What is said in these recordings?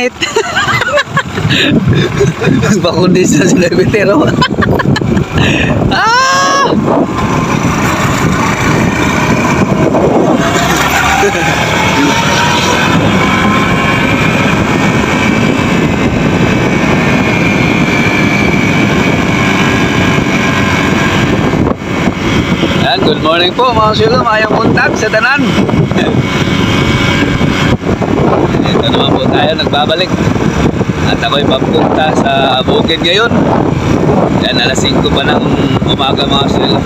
night. Bakundis na sila bitero. ah! Good morning po mga silo, mayang buntag sa tanan. Naman po tayo, nagbabalik. At ako'y papunta sa bukid ngayon. Yan, alas 5 pa ng umaga mga silo.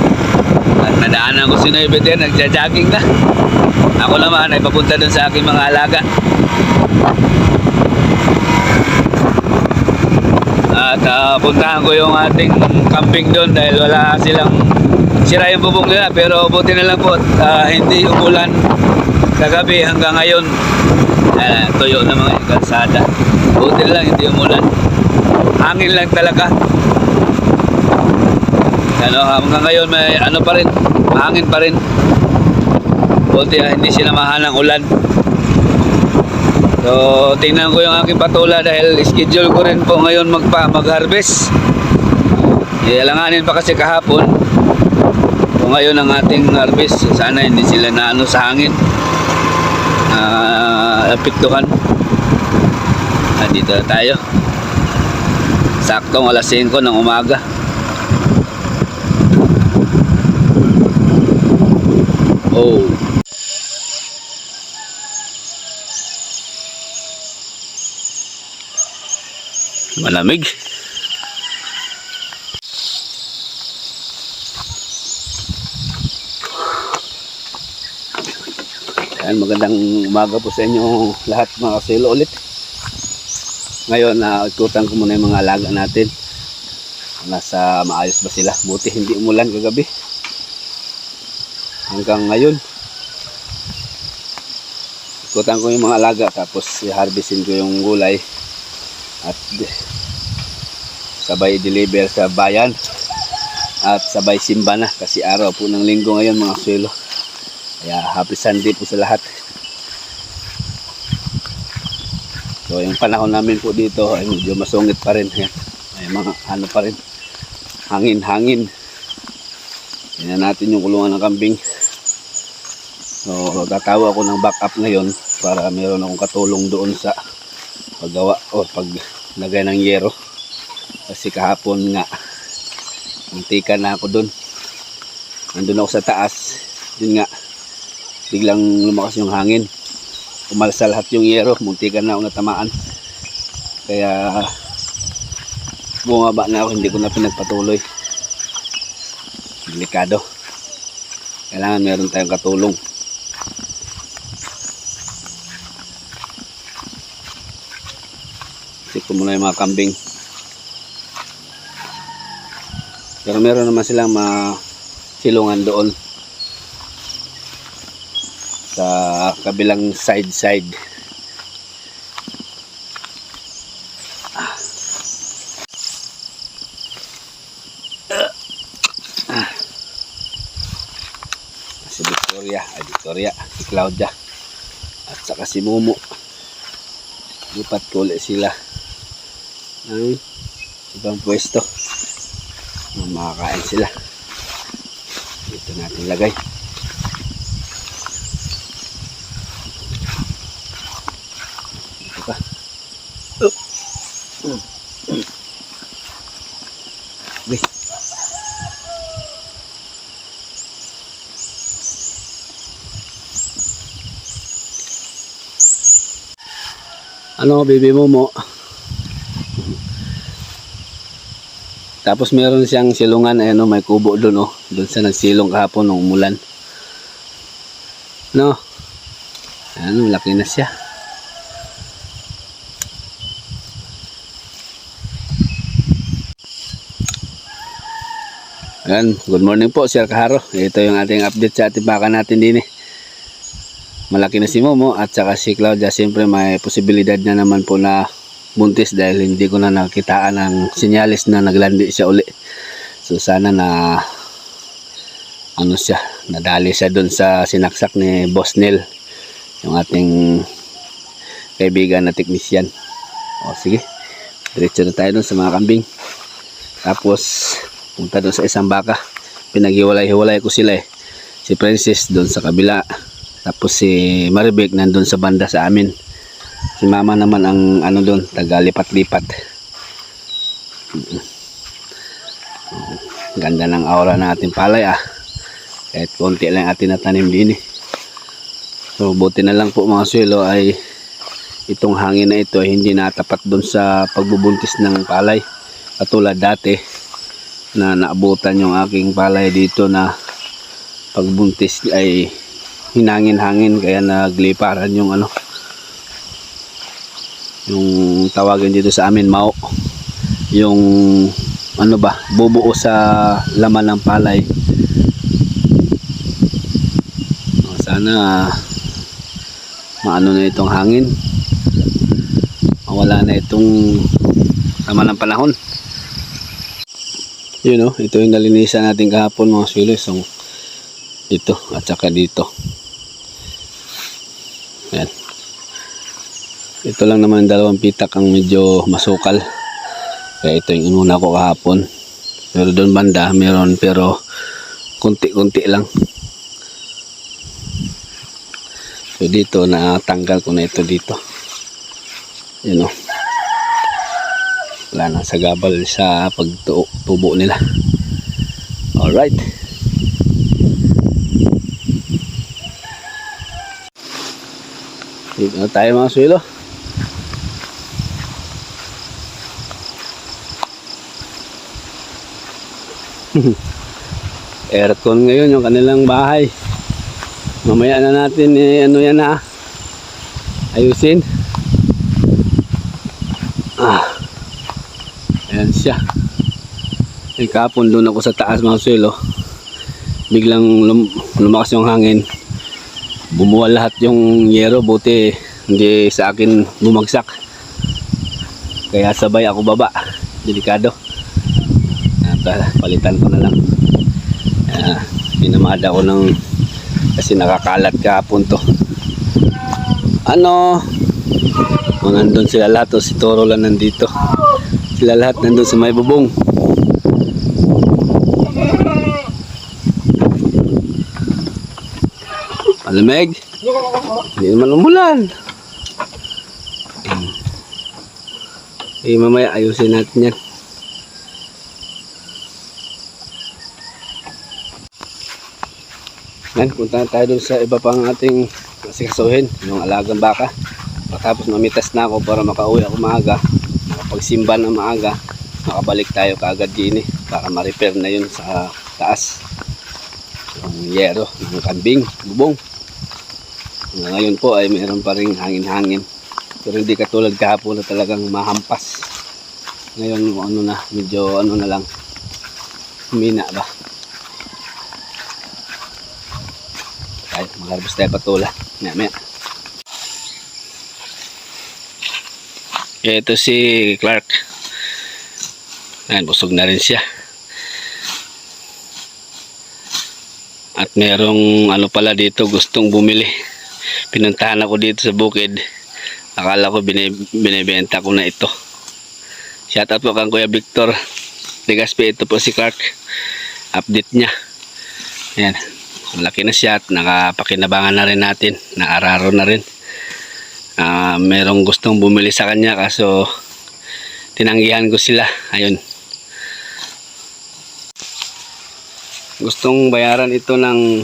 At nadaanan ko si Nueve din, nagja-jogging na. Ako naman ay papunta dun sa aking mga alaga. At ah, puntahan ko yung ating camping doon dahil wala silang sira yung bubong nila pero buti na lang po ah, hindi umulan kagabi hanggang ngayon Ah, tuyo na mga yung kalsada buti lang hindi umulan hangin lang talaga ano, hanggang ngayon may ano pa rin hangin pa rin buti ah, hindi sinamahan ng ulan So, tingnan ko yung aking patula dahil schedule ko rin po ngayon magpa, mag-harvest. Eh, alanganin pa kasi kahapon. So, ngayon ang ating harvest. Sana hindi sila naano sa hangin. Ah, apektuhan. Ah, dito na tayo. Saktong alas 5 ng umaga. Oh. Malamig. Ayan, magandang umaga po sa inyo lahat mga kasilo ulit. Ngayon, na ikutan ko muna yung mga alaga natin. Nasa maayos ba sila? Buti hindi umulan kagabi. Hanggang ngayon. Ikutan ko yung mga alaga tapos i-harvestin ko yung gulay at sabay deliver sa bayan at sabay simba na kasi araw po ng linggo ngayon mga swelo kaya happy sunday po sa lahat. So yung panahon namin po dito ay medyo masungit pa rin Ayan. may mga ano pa rin hangin hangin tingnan natin yung kulungan ng kambing. So tatawa ako ng backup ngayon para meron akong katulong doon sa paggawa o paglagay ng yero. Kasi kahapon nga muntikan na ako doon. Nandun ako sa taas. Yun nga biglang lumakas yung hangin. Umalsa lahat yung yero. Muntikan na ako natamaan. Kaya bumaba na ako. Hindi ko na pinagpatuloy. Delikado. Kailangan meron tayong katulong. Check ko muna yung mga kambing. Pero meron naman silang mga silungan doon. Sa kabilang side side. Si Victoria, ay Victoria, si Claudia, at saka si Momo lipat ko ulit sila ng ibang pwesto. Makakain sila. Dito natin lagay ano baby mo mo? Tapos meron siyang silungan ayan o may kubo doon o doon sa nagsilong kahapon ng umulan. No? Ayan laki na siya. Ayan good morning po Sir Kaharo. Ito yung ating update sa ating baka natin din eh malaki na si Momo at saka si Claudia siyempre may posibilidad na naman po na buntis dahil hindi ko na nakitaan ang sinyalis na naglandi siya uli so sana na ano siya nadali siya doon sa sinaksak ni Boss Neil yung ating kaibigan na teknisyan O sige, diretso na tayo dun sa mga kambing. Tapos, punta dun sa isang baka. Pinaghiwalay-hiwalay ko sila eh. Si Princess dun sa kabila. Tapos si Maribek nandun sa banda sa amin. Si Mama naman ang ano dun, taga lipat-lipat. Mm. Ganda ng aura natin palay ah. Kahit konti lang atin natanim din eh. So buti na lang po mga suelo ay itong hangin na ito ay hindi natapat doon sa pagbubuntis ng palay. Katulad dati na naabutan yung aking palay dito na pagbuntis ay hinangin-hangin kaya nagliparan yung ano yung tawagan dito sa amin mao. Yung ano ba bubuo sa laman ng palay. O, sana maano na itong hangin. Mawala na itong sama ng panahon. Yun o ito yung nalinisan natin kahapon mga swilo so ito at saka dito yan ito lang naman dalawang pitak ang medyo masukal kaya ito yung inuna ko kahapon pero doon banda meron pero kunti-kunti lang So dito natanggal ko na ito dito. Yun o. Wala na sa gabal sa pagtubo nila. Alright. Dito na tayo mga suelo. Aircon ngayon yung kanilang bahay. Mamaya na natin eh, ano yan ha. Ayusin. Ah. Ayan siya. Eh kapon doon ako sa taas mga suelo. Biglang lum lumakas yung hangin. Bumuwal lahat yung yero. Buti hindi sa akin bumagsak. Kaya sabay ako baba. Delikado. At ah, palitan ko na lang. Ah, pinamada ko ng kasi nakakalat kahapon to ano o nandun sila lahat o si Toro lang nandito sila lahat nandun sa may bubong malamig hindi naman umulan eh mamaya ayusin natin yan Yan, punta na tayo dun sa iba pang ating sikasuhin, yung alagang baka. Tapos mamitas na ako para makauwi ako maaga. Makapagsimba ng maaga, makabalik tayo kaagad din eh, para ma-repair na yun sa taas. Yung yero ng kambing, bubong. Hanggang Ngayon po ay mayroon pa rin hangin-hangin. Pero hindi katulad kahapon na talagang mahampas. Ngayon ano na, medyo ano na lang, humina ba. tayo magharvest tayo patula maya maya ito si Clark Ayan, busog na rin siya at merong ano pala dito gustong bumili pinuntahan ako dito sa bukid akala ko binibenta ko na ito shout out po kang Kuya Victor Legaspi ito po si Clark update niya Ayan. Malaki na siya at nakapakinabangan na rin natin. Naararo na rin. Ah, merong gustong bumili sa kanya kaso tinanggihan ko sila. Ayun. Gustong bayaran ito ng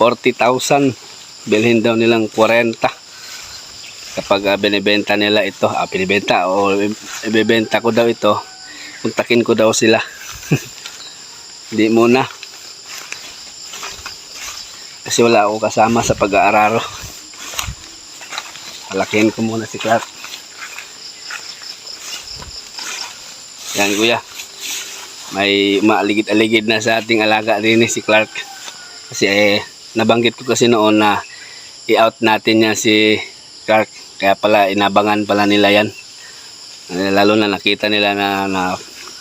40,000. Bilhin daw nilang 40. Kapag ah, binibenta nila ito, ah, binibenta o ibebenta ko daw ito, puntakin ko daw sila. Hindi muna. Kasi wala ako kasama sa pag-aararo. Palakihin ko muna si Clark. Yan kuya. May maaligid-aligid na sa ating alaga rin eh, si Clark. Kasi eh, nabanggit ko kasi noon na i-out natin niya si Clark. Kaya pala inabangan pala nila yan. Eh, lalo na nakita nila na na,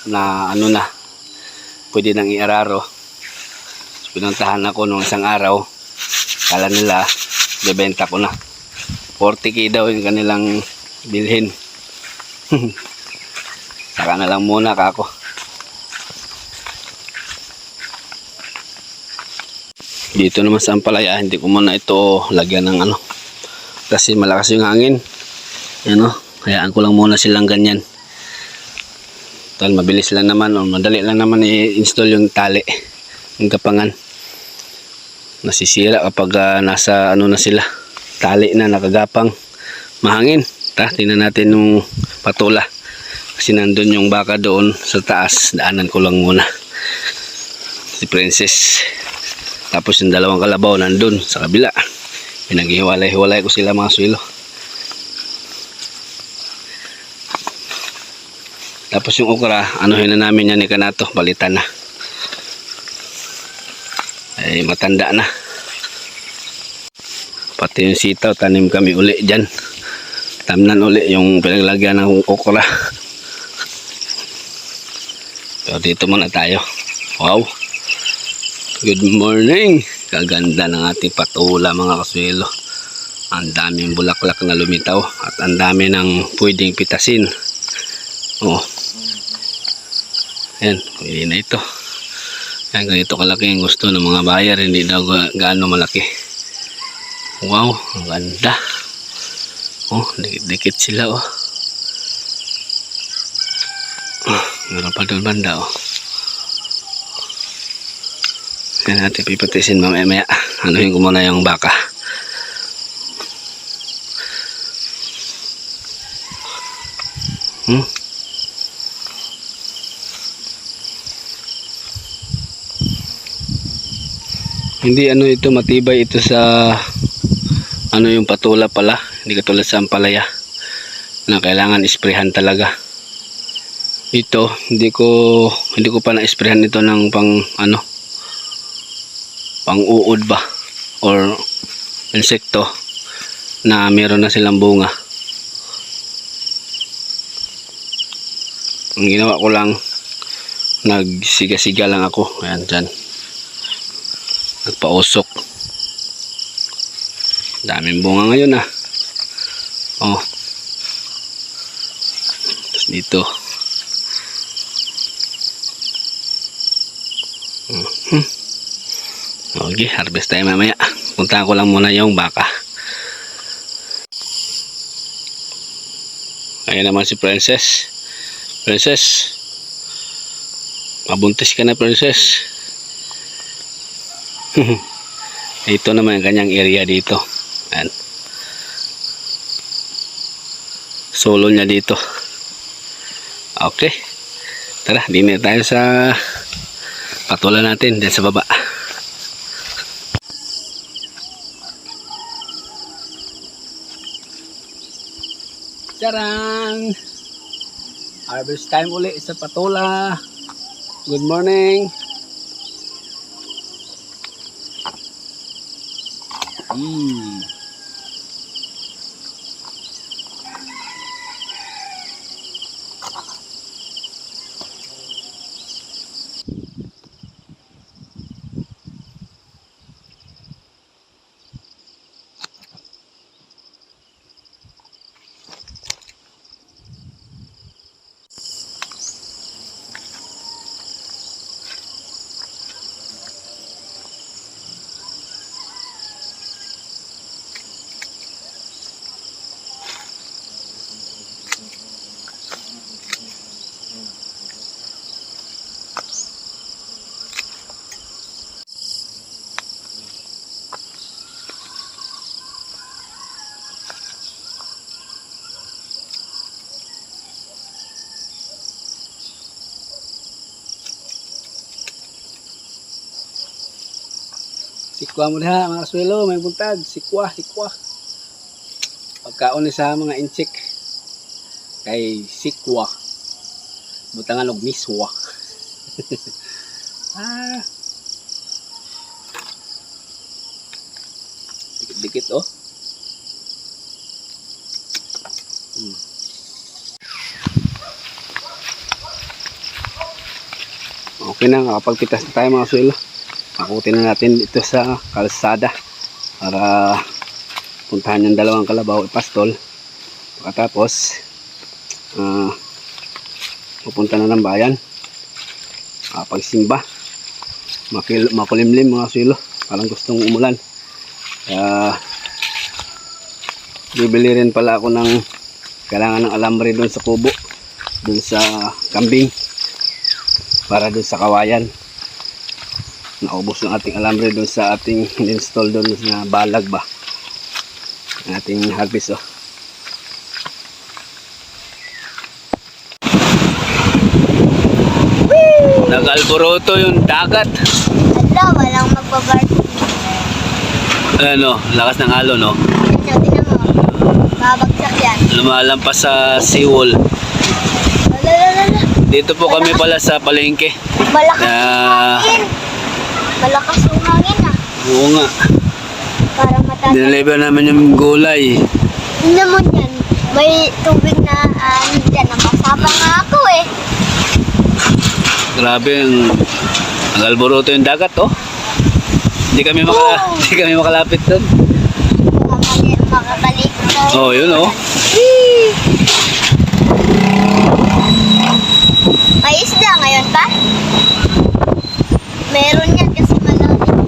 na ano na pwede nang iararo. So, pinuntahan ako nung isang araw. Kala nila bebenta ko na. 40k daw yung kanilang bilhin. Saka na lang muna kako. Dito naman sa Ampalaya, hindi ko muna ito lagyan ng ano. Kasi malakas yung hangin. Yan o, hayaan ko lang muna silang ganyan. Tal, mabilis lang naman o madali lang naman i-install yung tali. Yung kapangan. Nasisira kapag ah, nasa ano na sila. Tali na nakagapang. Mahangin. Ta, tingnan natin yung patula. Kasi nandun yung baka doon sa taas. Daanan ko lang muna. Si Princess. Tapos yung dalawang kalabaw nandun sa kabila. Pinaghiwalay-hiwalay ko sila mga suilo. Tapos yung okra, anuhin na namin yan ni Kanato, balitan na. Ay matanda na. Pati yung sitaw, tanim kami uli dyan. Tamnan uli yung pinaglagyan ng okra. So dito muna tayo. Wow. Good morning. Kaganda ng ating patula mga kaswelo. Ang daming bulaklak na lumitaw at ang dami ng pwedeng pitasin. Oh. Yan, pwede na ito. Yan, ganito kalaki ang gusto ng mga buyer, hindi daw ga- gaano malaki. Wow, ang ganda. Oh, dikit-dikit sila oh. Ah, meron pa doon banda oh. Yan natin pipatisin mamaya maya. Anuhin ko muna yung baka. Hmm? Hindi ano ito matibay ito sa ano yung patula pala. Hindi katulad sa ampalaya na kailangan isprehan talaga. Ito hindi ko hindi ko pa na-isprehan ito ng pang ano pang uod ba or insekto na meron na silang bunga. Ang ginawa ko lang nagsiga-siga lang ako. Ayan dyan nagpausok daming bunga ngayon ah oh Tapos dito Mhm. Okay harvest tayo mamaya puntahan ko lang muna yung baka ayun naman si princess princess mabuntis ka na princess ito naman ang kanyang area dito. Ayan. Solo niya dito. Okay. Tara, dinner tayo sa patulan natin dyan sa baba. Charang! Harvest time uli sa patula. Good morning. Mm. Sikwa mo diha mga swelo, may buntag, sikwa, sikwa. Pagkaon ni sa mga insik kay sikwa. Butangan og miswa. ah. Dikit-dikit oh. Hmm. Okay na, nakapagpitas na tayo mga swelo. Akutin na natin ito sa kalsada para puntahan yung dalawang kalabaw ipastol. Pagkatapos, ah, pupunta na ng bayan. Ah, pagsimba. Makil makulimlim mga silo. Parang gustong umulan. Kaya bibili rin pala ako ng kailangan ng alambre doon sa kubo. Doon sa kambing. Para doon sa kawayan. Naubos ng ating alambre doon sa ating install doon na balag ba. Ang ating harvest oh. Nagalboroto yung dagat. Ala, walang magbabarko. Ano, lakas ng alon, no? Mo. Babagsak yan. Lumalampas sa seawall. Dito po kami pala sa palengke. Malakas Ah. Malakas yung hangin ah. Oo nga. Parang mataas. Dineliver namin yung gulay. Tignan mo yan. May tubig na uh, dyan. Nakasapa nga ako eh. Grabe yung nagalboroto yung dagat, oh. Hindi kami makala Oh. hindi kami makalapit doon. Makakali, makakalik na. Oh, yun oh. May isda ngayon pa? Meron yan kasi malalim.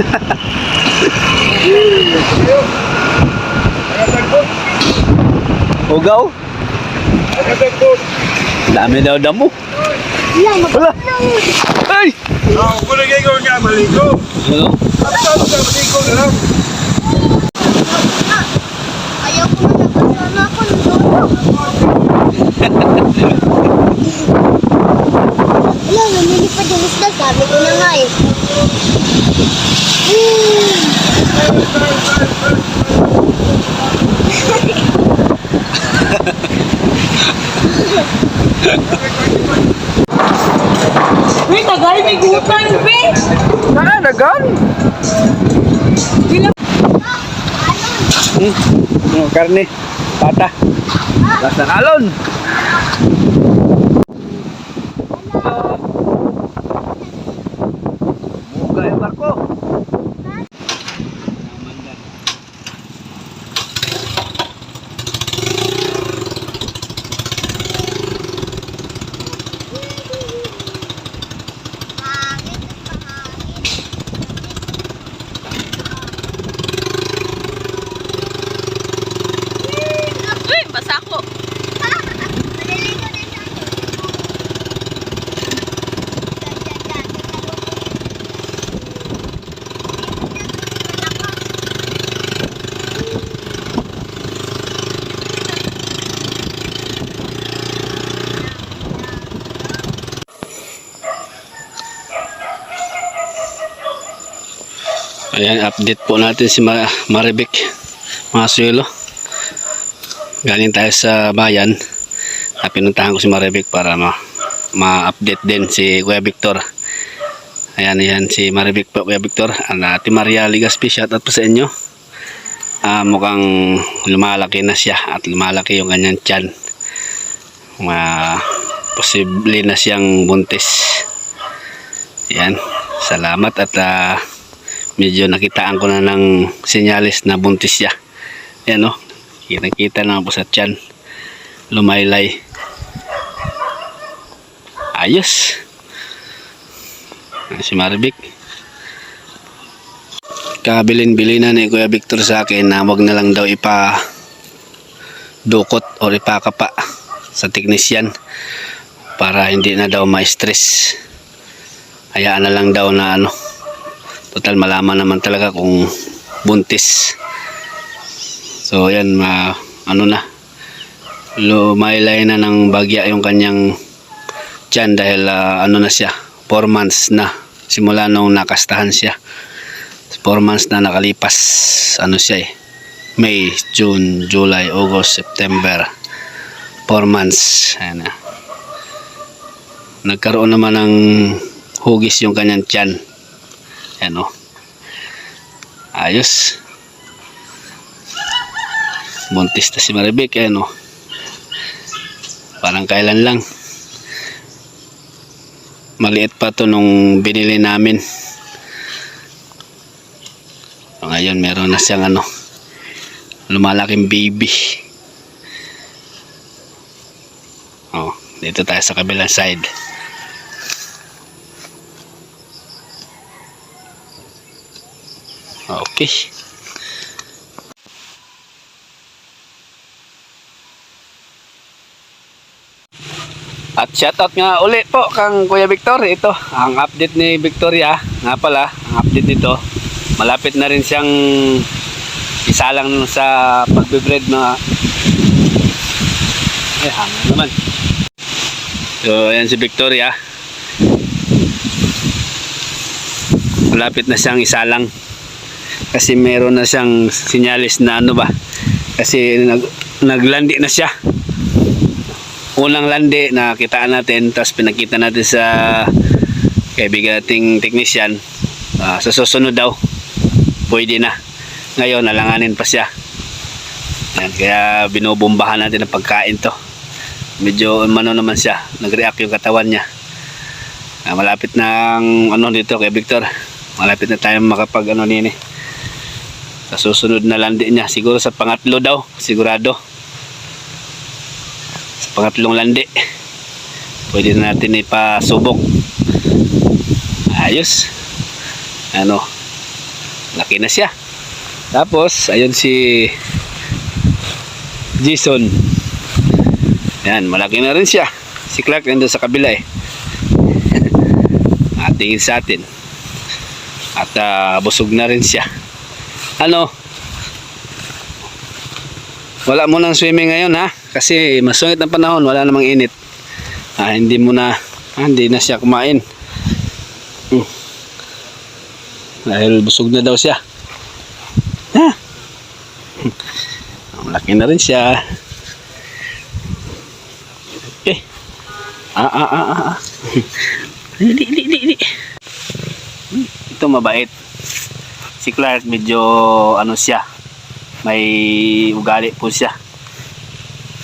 Ugaw? Dami daw damo. Wala. Ay! Ah, kung nagiging nga maligo. Ano? At saan ka maligo na lang? Ayaw ko na napasana ako ng lolo. Wala, namili pa yung isda. Sabi ko na nga eh. Uy, tagal, may gupan, be! Nakanagan? Hmm. Ano, karne. Pata. Ng alon. Ayan, update po natin si Ma Maribik, mga suelo. Galing tayo sa bayan. Ah, pinuntahan ko si Maribik para ma ma-update din si Kuya Victor. Ayan, ayan si Maribik po, Kuya Victor. Ang ate Maria Ligaspi, shout out po sa inyo. Ah, mukhang lumalaki na siya at lumalaki yung kanyang tiyan. Ma posible na siyang buntis. Yan. Salamat at ah, medyo nakitaan ko na ng sinyalis na buntis siya. Yan o. Kitang-kita naman po sa tiyan. Lumaylay. Ayos. Si Maribik. Kabilin-bili na ni Kuya Victor sa akin na wag na lang daw ipa dukot o ipakapa sa teknisyan para hindi na daw ma-stress. Hayaan na lang daw na ano total malaman naman talaga kung buntis. So yan ma ano na. Lumaylay na ng bagya yung kanyang tiyan dahil ah, ano na siya 4 months na. Simula nung nakastahan siya. 4 months na nakalipas ano siya eh May, June, July, August, September. 4 months ayan na. Nagkaroon naman ng hugis yung kanyang tiyan Ayan o. Ayos. Buntis na si Maribek. Ayan o. Parang kailan lang. Maliit pa to nung binili namin. ngayon meron na siyang ano, lumalaking baby. Oh, dito tayo sa kabilang side. Okay. At shoutout nga uli po kang Kuya Victor. Ito, ang update ni Victoria. Nga pala, ang update nito. Malapit na rin siyang isa lang sa pagbe-breed na eh, hangin naman. So, ayan si Victoria. Malapit na siyang isa lang. Kasi meron na siyang sinyalis na ano ba. Kasi nag, naglandi na siya. Unang landi na natin tapos pinakita natin sa kaibigan nating technician. Ah, sa susunod daw pwede na. Ngayon nalanganin pa siya. Yan, kaya binubombahan natin ang pagkain to. Medyo mano naman siya nag-react yung katawan niya. Ah, malapit ang ano dito kay Victor? Malapit na tayo makapag ano nini sa susunod na landi niya siguro sa pangatlo daw sigurado. Pangatlong landi pwede na natin ipasubok. Ayos. Ano laki na siya. Tapos ayun si Jason. Yan malaki na rin siya. Si Clark nandun sa kabila eh. At sa atin. At ah, busog na rin siya ano? Wala mo nang swimming ngayon ha? Kasi masungit ang panahon wala namang init. Ah, hindi mo na ah, hindi na siya kumain. Hmm. dahil busog na daw siya. Ha? Hmm. malaki na rin siya. Eh. Ah ah ah ah. Dili, dili, dili. Hmm, ito mabait si Clark medyo ano siya may ugali po siya.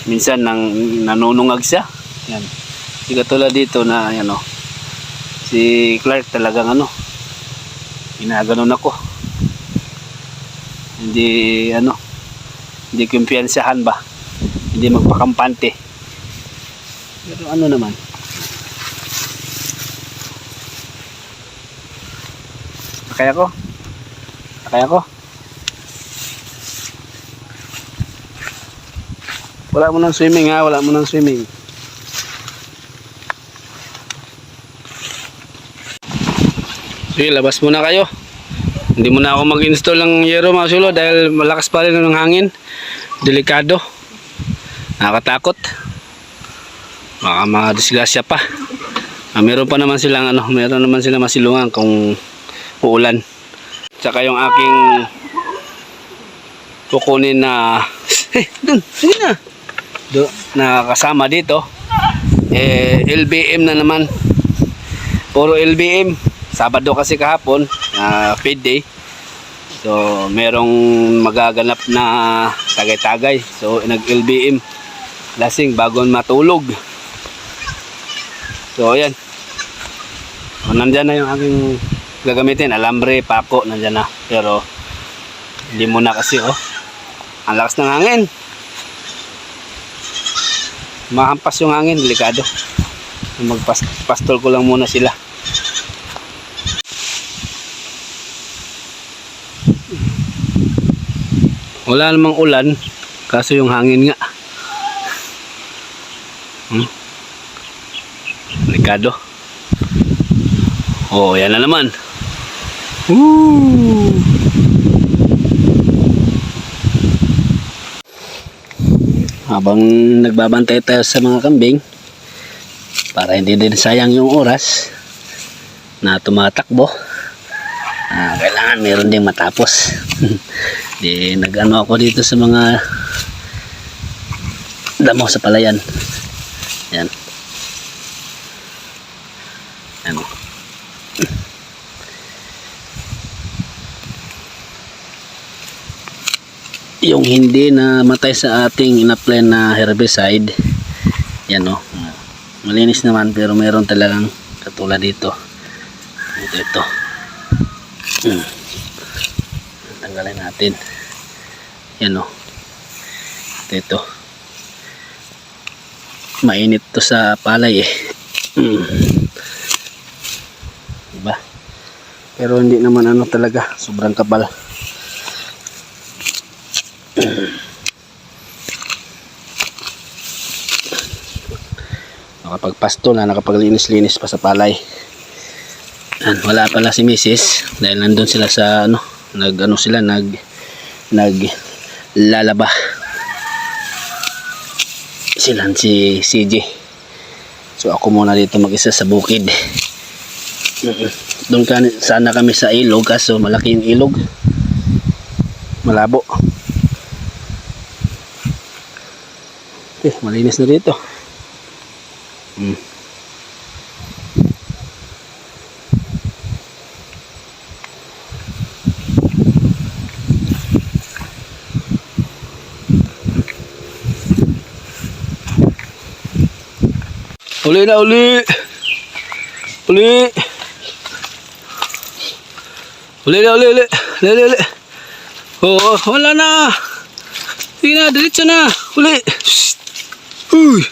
Minsan nang nanunungag siya. Yan. Si katulad dito na yan o si Clark talagang ano ginaganon ako. Hindi ano hindi kumpiyansahan ba? Hindi magpakampante. Pero ano naman? Kaya ko kaya ko Wala mo ng swimming ha, wala mo ng swimming. Sige, labas muna kayo. Hindi muna ako mag-install ng yero mga sulo dahil malakas pa rin ang hangin. Delikado. Nakakatakot. Baka makadisgrasya pa. Ah, meron pa naman silang ano, meron naman silang masilungan kung uulan. Tsaka yung aking kukunin na eh, dun, sige na. Do, na kasama dito. Eh LBM na naman. Puro LBM Sabado kasi kahapon na feed day. So merong magaganap na tagay-tagay. So nag LBM lasing bago matulog. So ayan. O, nandyan na yung aking gagamitin alambre, pako nandyan na pero hindi mo na kasi oh ang lakas ng hangin mahampas yung hangin, delikado. Magpastol ko lang muna sila. Wala namang ulan, kaso yung hangin nga. Hmm? Delikado. Oh, yan na naman. Woo! habang nagbabantay tayo sa mga kambing para hindi din sayang yung oras na tumatakbo ah, kailangan meron ding matapos. Di nagano ako dito sa mga damo sa palayan. Yan yan yung hindi na matay sa ating in-apply na herbicide. Yan o malinis naman pero meron talagang katulad dito. Ito ito. Hmm. tanggalin natin. Yan o ito, ito. Mainit to sa palay eh. Mm. diba? Pero hindi naman ano talaga sobrang kapal nakapagpasto na nakapaglinis-linis pa sa palay. Yan, wala pala si Mrs. dahil nandun sila sa ano nag ano sila nag nag lalaba. Sila si CJ so ako muna dito mag-isa sa bukid. Doon sana kami sa ilog kaso malaki yung ilog. Malabo eh malinis na dito Hmm. Uli na uli. Uli. Uli na uli uli. Uli uli. Oo, wala na. Na, diretso na. Uli. Shhh. Uy.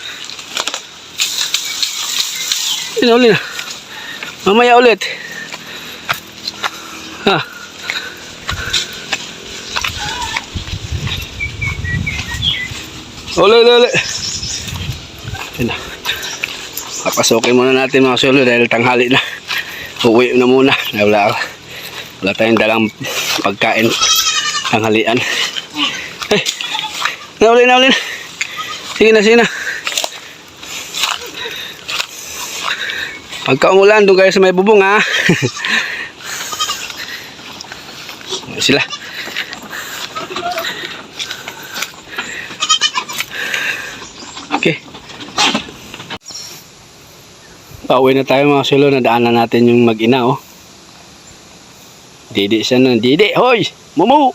Uli na uli na. Mamaya ulit. Ha. Uli uli uli. Yun na. Papasukin muna natin mga solo dahil tanghali na. Uwi na muna. Wala, wala tayong dalang pagkain tanghalian. Ay, nauli na, uli na. Sige na, sige na. Pagka umulan, doon kayo sa may bubong ha. Sila. Okay. Pauwi na tayo mga silo, nadaanan natin yung mag-ina oh. Didi siya na, Didi, hoy! Mumu!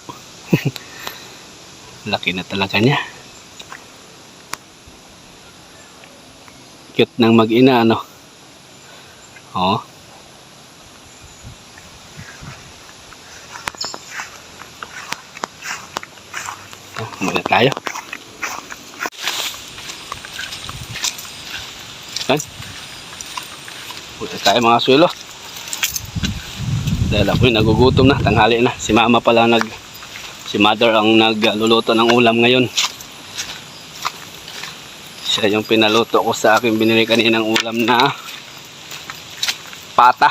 Laki na talaga niya. Cute ng mag-ina, ano? Oh. Oh, muna tayo. Yan. Punta tayo mga suelo. Dahil ako'y nagugutom na, tanghali na. Si mama pala nag, si mother ang nagluluto ng ulam ngayon. Siya yung pinaluto ko sa akin binili kaninang ulam na pata.